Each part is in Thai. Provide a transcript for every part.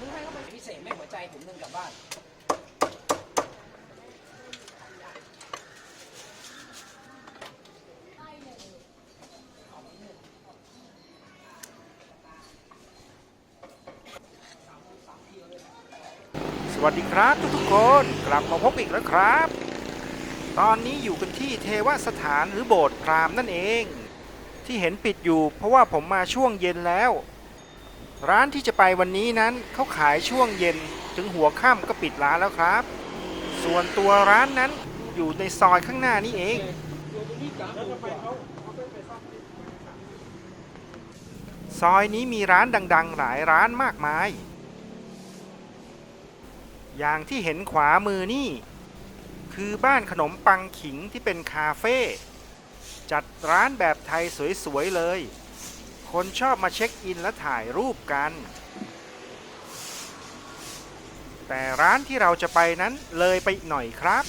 ซื้อให้ก็ไปพิเศษไม่หัวใจถุงหนึ่งกลับบ้านสวัสดีครับทุกๆคนกลับมาพบอีกแล้วครับ ตอนนี้อยู่กันที่เทวสถานหรือโบสถ์พราหมณ์นั่นเอง ที่เห็นปิดอยู่เพราะว่าผมมาช่วงเย็นแล้ว ร้านที่จะไปวันนี้นั้นเขาขายช่วงเย็นถึงหัวค่ำก็ปิดร้านแล้วครับ ส่วนตัวร้านนั้นอยู่ในซอยข้างหน้านี้เอง ซอยนี้มีร้านดัง ๆ หลายร้านมากมาย อย่างที่เห็นขวามือนี่ คือบ้านขนมปังขิงที่เป็นคาเฟ่จัดร้านแบบไทยสวย ๆ เลย คนชอบมาเช็คอินและถ่ายรูปกัน แต่ร้านที่เราจะไปนั้นเลยไปหน่อยครับ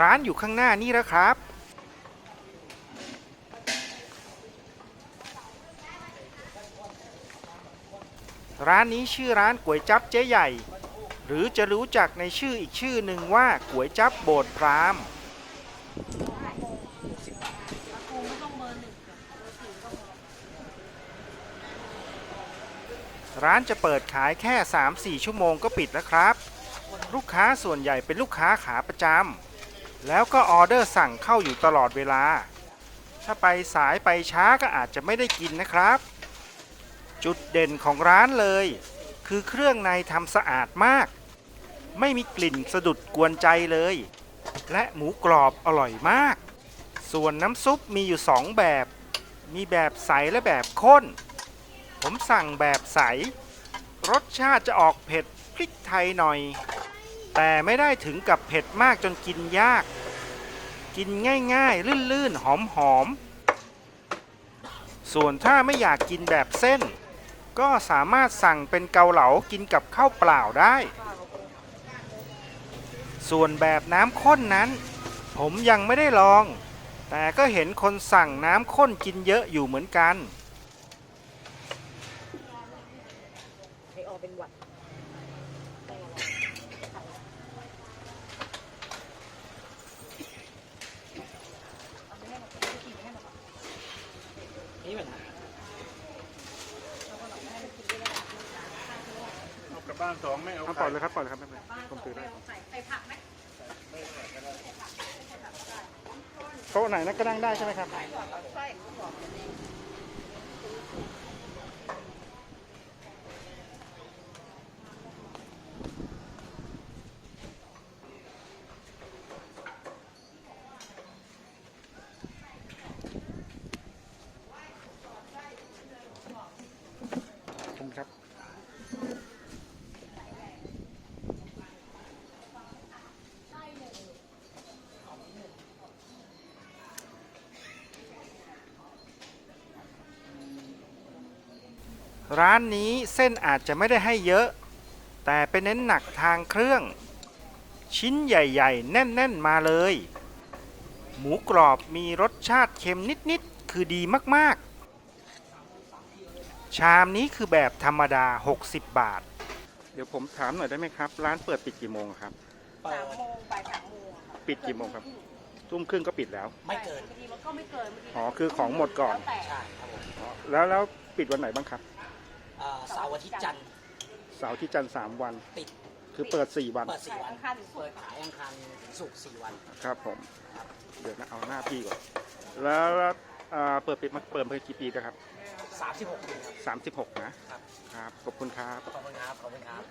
ร้านอยู่ข้างหน้านี่แล้วครับ ร้านนี้ชื่อร้านก๋วยจั๊บเจ๊ใหญ่ หรือจะรู้จักในชื่ออีกชื่อหนึ่งว่าก๋วยจั๊บโบสถ์พราหมณ์ ร้านจะเปิดขายแค่ 3-4 ชั่วโมงก็ปิดแล้วครับ ลูกค้าส่วนใหญ่เป็นลูกค้าขาประจำแล้วก็ออเดอร์สั่งเข้าอยู่ตลอดเวลา ถ้าไปสายไปช้าก็อาจจะไม่ได้กินนะครับ จุดเด่นของร้านเลย คือเครื่องในทำสะอาดมาก ไม่มีกลิ่นสะดุดกวนใจเลย และหมูกรอบอร่อยมาก ส่วนน้ำซุปมีอยู่สองแบบ มีแบบใสและแบบข้น ผมสั่งแบบใส รสชาติจะออกเผ็ดพริกไทยหน่อย แต่ไม่ได้ถึงกับเผ็ดมากจนกินยาก กินง่ายๆ ลื่นๆ หอมๆ ส่วนถ้าไม่อยากกินแบบเส้น ก็สามารถสั่งเป็นเกาเหลากินกับข้าวเปล่าได้ ส่วนแบบน้ำข้นนั้น ผมยังไม่ได้ลอง แต่ก็เห็นคนสั่งน้ำข้นกินเยอะอยู่เหมือนกัน ให้ออก เป็นหวัดนี่แบบเอากลับบ้านสองไม่เอาปล่อยเลยครับปล่อยเลยครับไม่เป็นไรผมถือได้ใส่ใส่ผักไหมโต๊ะไหนนั่นก็นั่งได้ใช่ไหมครับ ใส่บอก ขอบคุณครับ ร้านนี้เส้นอาจจะไม่ได้ให้เยอะ แต่เป็นเน้นหนักทางเครื่อง ชิ้นใหญ่ๆ แน่นๆ มาเลย หมูกรอบมีรสชาติเค็มนิดๆ คือดีมากๆ ชามนี้คือแบบธรรมดา 60 บาท เดี๋ยวผมถามหน่อยได้ไหมครับ ร้านเปิดปิดกี่โมงครับเปิสามดโมงบ่ายสามโมงอะค่ะปิดกี่โมงครับ ทุ่มครึ่งก็ปิดแล้ว ไม่เกิน บางทีมันก็ไม่เกินบางทีอ๋อคือของหมดก่อน แล้วแต่ ใช่ครับผมอ๋อแล้วแล้วปิดวันไหนบ้างครับเอ่อเสาร์อาทิตย์จันทร์เสาร์ที่จันทร์สามวันปิดคือเปิด4วันเปิดสี่วันอังคารถึงศุเปิกดร์ขายอังคารถึงศุกร์สี่วันครับผม เดี๋ยวนะเอาหน้าพี่ก่อน แล้วแล้วอ่าเปิดปิดมาเปิดมากี่ปีแล้วครับสามสิบหกปีครับ36นะครับครับขอบคุณครับ ขอบคุณครับขอบคุณครับ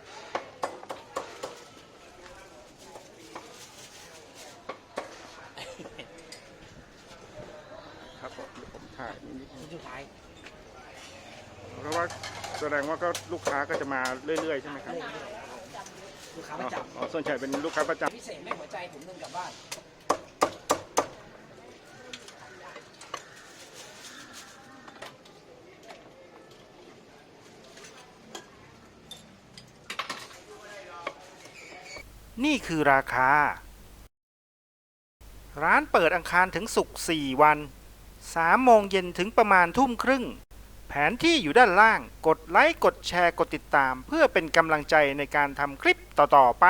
ครับผมเดี๋ยวผมถ่ายนิดนึงชิ้นสุดท้ายเพราะว่า แสดงว่าก็ลูกค้าก็จะมาเรื่อยๆใช่ไหมครับลูกค้าอ๋ปอระจอ๋อส่วนใหญ่เป็นลูกค้าประจำพิเศษไม่หัวใจถุงหนึ่งกลับบ้านำนี่คือราคา ร้านเปิดอังคารถึงศุกร์4วัน 3 โมงเย็นถึงประมาณทุ่มครึ่ง แผนที่อยู่ด้านล่าง กดไลค์ กดแชร์ กดติดตาม เพื่อเป็นกำลังใจในการทำคลิปต่อ ๆ ไป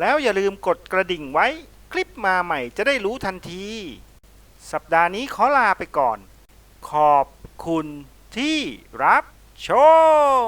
แล้วอย่าลืมกดกระดิ่งไว้ คลิปมาใหม่จะได้รู้ทันที สัปดาห์นี้ขอลาไปก่อน ขอบคุณที่รับชม